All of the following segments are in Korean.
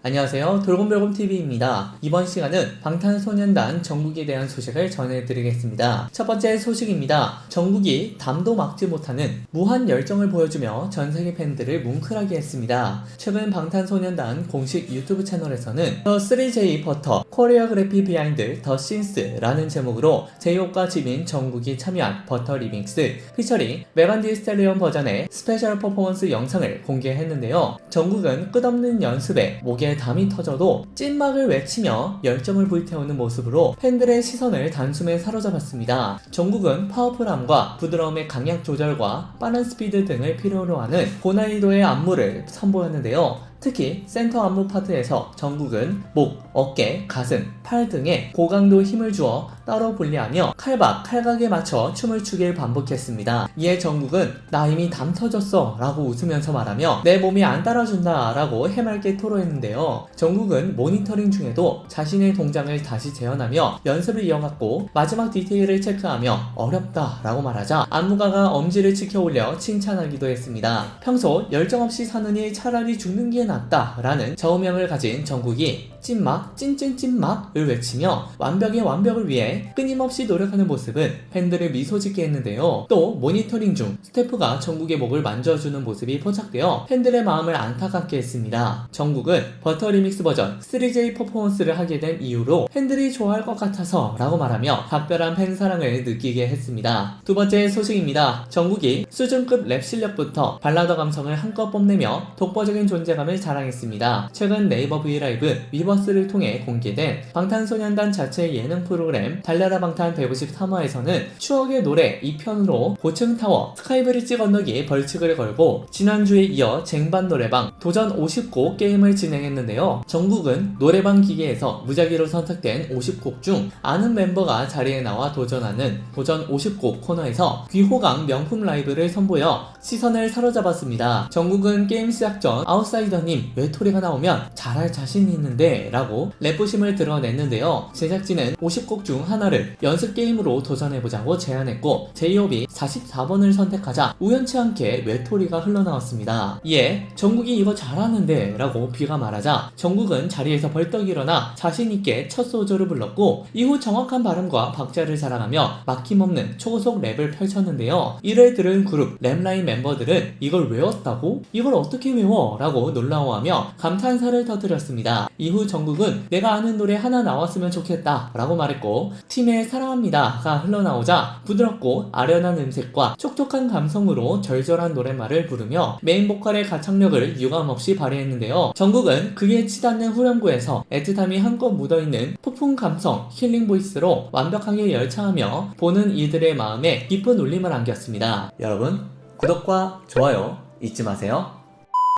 안녕하세요. 돌곰별곰TV입니다. 이번 시간은 방탄소년단 정국에 대한 소식을 전해드리겠습니다. 첫 번째 소식입니다. 정국이 담도 막지 못하는 무한 열정을 보여주며 전 세계 팬들을 뭉클하게 했습니다. 최근 방탄소년단 공식 유튜브 채널에서는 The 3J 버터 코리오그래피 비하인드 더 신스라는 제목으로 제이홉과 지민 정국이 참여한 버터 리믹스 피처링 메간디 스텔리온 버전의 스페셜 퍼포먼스 영상을 공개했는데요. 정국은 끝없는 연습에 목에 담이 터져도 찐막을 외치며 열정을 불태우는 모습으로 팬들의 시선을 단숨에 사로잡았습니다. 정국은 파워풀함과 부드러움의 강약 조절과 빠른 스피드 등을 필요로 하는 고난이도의 안무를 선보였는데요. 특히 센터 안무 파트에서 정국은 목, 어깨, 가슴, 팔 등에 고강도 힘을 주어 따로 분리하며 칼박, 칼각에 맞춰 춤을 추길 반복했습니다. 이에 정국은 나 이미 담 터졌어 라고 웃으면서 말하며 내 몸이 안 따라준다 라고 해맑게 토로했는데요. 정국은 모니터링 중에도 자신의 동작을 다시 재현하며 연습을 이어갔고 마지막 디테일을 체크하며 어렵다 라고 말하자 안무가가 엄지를 치켜 올려 칭찬하기도 했습니다. 평소 열정 없이 사느니 차라리 죽는 게 낫다 라는 저우명을 가진 정국이 찐막 찐찐찐막을 외치며 완벽의 완벽을 위해 끊임없이 노력하는 모습은 팬들을 미소 짓게 했는데요. 또 모니터링 중 스태프가 정국의 목을 만져주는 모습이 포착되어 팬들의 마음을 안타깝게 했습니다. 정국은 버터 리믹스 버전 3J 퍼포먼스를 하게 된 이유로 팬들이 좋아할 것 같아서 라고 말하며 각별한 팬 사랑을 느끼게 했습니다. 두 번째 소식입니다. 정국이 수준급 랩 실력부터 발라더 감성을 한껏 뽐내며 독보적인 존재감을 자랑했습니다. 최근 네이버 브이라이브 위버스를 통해 공개된 방탄소년단 자체 예능 프로그램 달려라 방탄 153화에서는 추억의 노래 2편으로 고층 타워 스카이브리지 건너기 벌칙을 걸고 지난주에 이어 쟁반 노래방 도전 50곡 게임을 진행했는데요. 정국은 노래방 기계에서 무작위로 선택된 50곡 중 아는 멤버가 자리에 나와 도전하는 도전 50곡 코너에서 귀호강 명품 라이브를 선보여 시선을 사로잡았습니다. 정국은 게임 시작 전 아웃사이더 님 외톨이가 나오면 잘할 자신이 있는데 라고 랩부심을 드러냈는데요. 제작진은 50곡 중 하나를 연습 게임으로 도전해보자고 제안했고 제이홉이 44번을 선택하자 우연치 않게 외톨이가 흘러나왔습니다. 이에 정국이 이거 잘하는데 라고 비가 말하자 정국은 자리에서 벌떡 일어나 자신있게 첫 소절을 불렀고 이후 정확한 발음과 박자를 자랑하며 막힘없는 초고속 랩을 펼쳤는데요. 이를 들은 그룹 랩라인 멤버들은 이걸 외웠다고? 이걸 어떻게 외워? 라고 놀라 워하며 감탄사를 터뜨렸습니다. 이후 정국은 내가 아는 노래 하나 나왔으면 좋겠다 라고 말했고 팀의 사랑합니다가 흘러나오자 부드럽고 아련한 음색과 촉촉한 감성으로 절절한 노랫말을 부르며 메인 보컬의 가창력을 유감없이 발휘했는데요. 정국은 그에 치닫는 후렴구에서 애틋함이 한껏 묻어있는 폭풍 감성 힐링 보이스로 완벽하게 열창하며 보는 이들의 마음에 깊은 울림을 안겼습니다. 여러분 구독과 좋아요 잊지 마세요.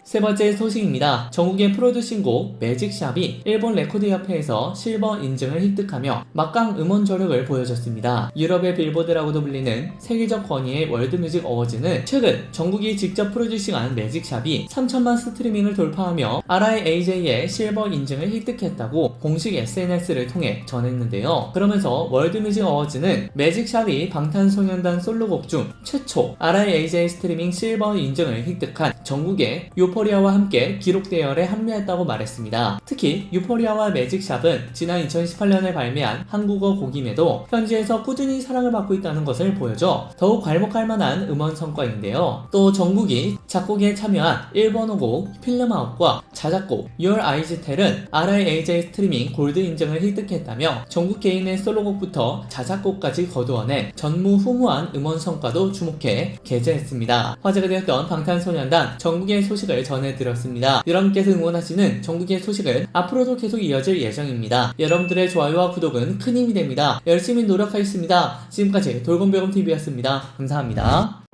세 번째 소식입니다. 전국의 프로듀싱 곡 매직샵이 일본 레코드협회에서 실버 인증을 획득하며 막강 음원 저력을 보여줬습니다. 유럽의 빌보드라고도 불리는 세계적 권위의 월드뮤직 어워즈는 최근 전국이 직접 프로듀싱한 매직샵이 3천만 스트리밍을 돌파하며 RIAJ의 실버 인증을 획득했다고 공식 SNS를 통해 전했는데요. 그러면서 월드뮤직 어워즈는 매직샵이 방탄소년단 솔로곡 중 최초 RIAJ 스트리밍 실버 인증을 획득한 전국의 유포리아와 함께 기록 대열에 합류했다고 말했습니다. 특히 유포리아와 매직샵은 지난 2018년에 발매한 한국어 곡임에도 현지에서 꾸준히 사랑을 받고 있다는 것을 보여줘 더욱 괄목할 만한 음원 성과인데요. 또 정국이 작곡에 참여한 일본어 곡 필름아웃과 자작곡 Your Eyes Tell은 RIAJ 스트리밍 골드 인증을 획득했다며 정국 개인의 솔로곡부터 자작곡까지 거두어낸 전무후무한 음원 성과도 주목해 게재했습니다. 화제가 되었던 방탄소년단 전국의 소식을 전해드렸습니다. 여러분께서 응원하시는 전국의 소식은 앞으로도 계속 이어질 예정입니다. 여러분들의 좋아요와 구독은 큰 힘이 됩니다. 열심히 노력하겠습니다. 지금까지 돌곰배곰TV였습니다. 감사합니다.